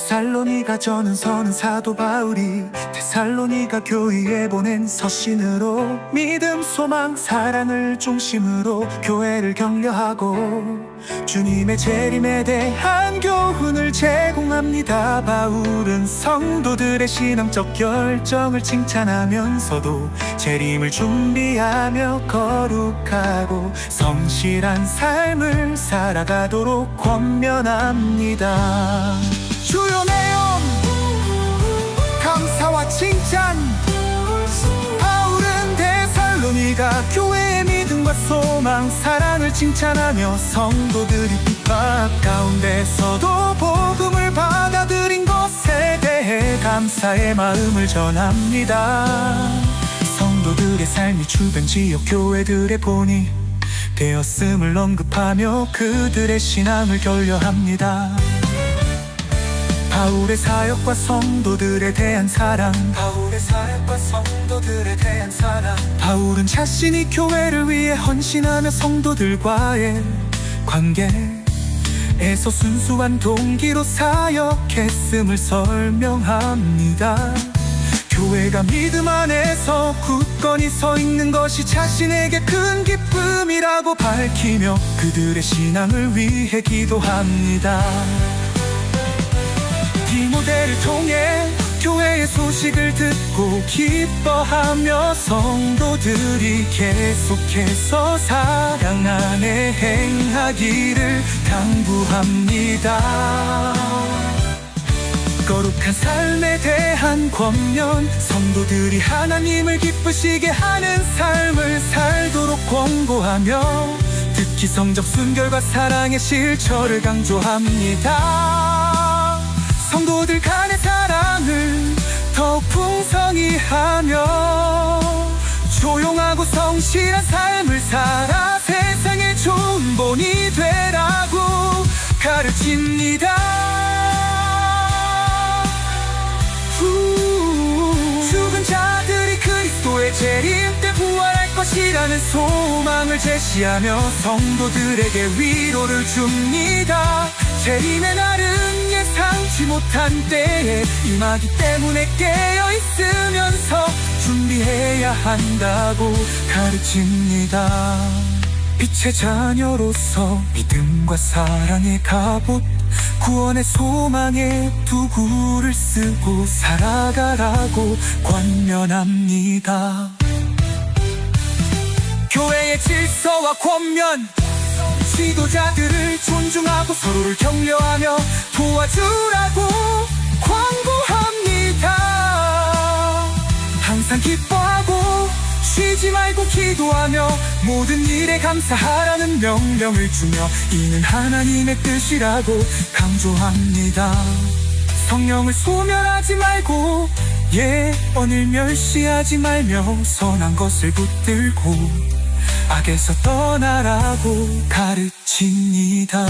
데살로니가 저는 서는 사도 바울이 데살로니가 교회에 보낸 서신으로 믿음, 소망, 사랑을 중심으로 교회를 격려하고 주님의 재림에 대한 교훈을 제공합니다. 바울은 성도들의 신앙적 결정을 칭찬하면서도 재림을 준비하며 거룩하고 성실한 삶을 살아가도록 권면합니다. 데살로니가 교회의 믿음과 소망 사랑을 칭찬하며 성도들이 핍박 가운데서도 복음을 받아들인 것에 대해 감사의 마음을 전합니다. 성도들의 삶이 주변 지역 교회들의 본이 되었음을 언급하며 그들의 신앙을 격려합니다 바울의 사역과 성도들에 대한 사랑. 바울의 사역과 성도들에 대한 사랑. 바울은 자신이 교회를 위해 헌신하며 성도들과의 관계에서 순수한 동기로 사역했음을 설명합니다. 교회가 믿음 안에서 굳건히 서 있는 것이 자신에게 큰 기쁨이라고 밝히며 그들의 신앙을 위해 기도합니다 소식을 듣고 기뻐하며 성도들이 계속해서 사랑 안에 행하기를 당부합니다. 거룩한 삶에 대한 권면 성도들이 하나님을 기쁘시게 하는 삶을 살도록 권고하며 특히 성적 순결과 사랑의 실천을 강조합니다 성도들 간 조용하고 성실한 삶을 살아 세상에 좋은 본이 되라고 가르칩니다 후. 죽은 자들이 그리스도의 재림 때 부활할 것이라는 소망을 제시하며 성도들에게 위로를 줍니다 재림의 날은 예상치 못한 때에 임하기 때문에 깨어 있으면서 준비해야 한다고 가르칩니다. 빛의 자녀로서 믿음과 사랑의 갑옷 구원의 소망의 두구를 쓰고 살아가라고 권면합니다. 교회의 질서와 권면 지도자들을 존중하고 서로를 격려하며 도와주라고 광고합니다. 항상 기뻐하고 쉬지 말고 기도하며 모든 일에 감사하라는 명령을 주며 이는 하나님의 뜻이라고 강조합니다. 성령을 소멸하지 말고 예언을 멸시하지 말며 선한 것을 붙들고 악에서 떠나라고 가르칩니다.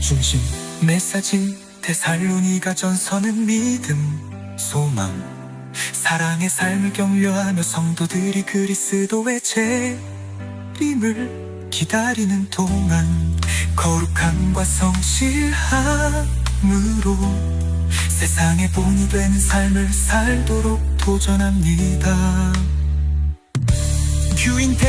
중심 메시지 데살로니가 전서는 믿음 소망. 사랑의 삶을 격려하며 성도들이 그리스도의 재림을 기다리는 동안 거룩함과 성실함으로 세상의 본이 되는 삶을 살도록 도전합니다. 대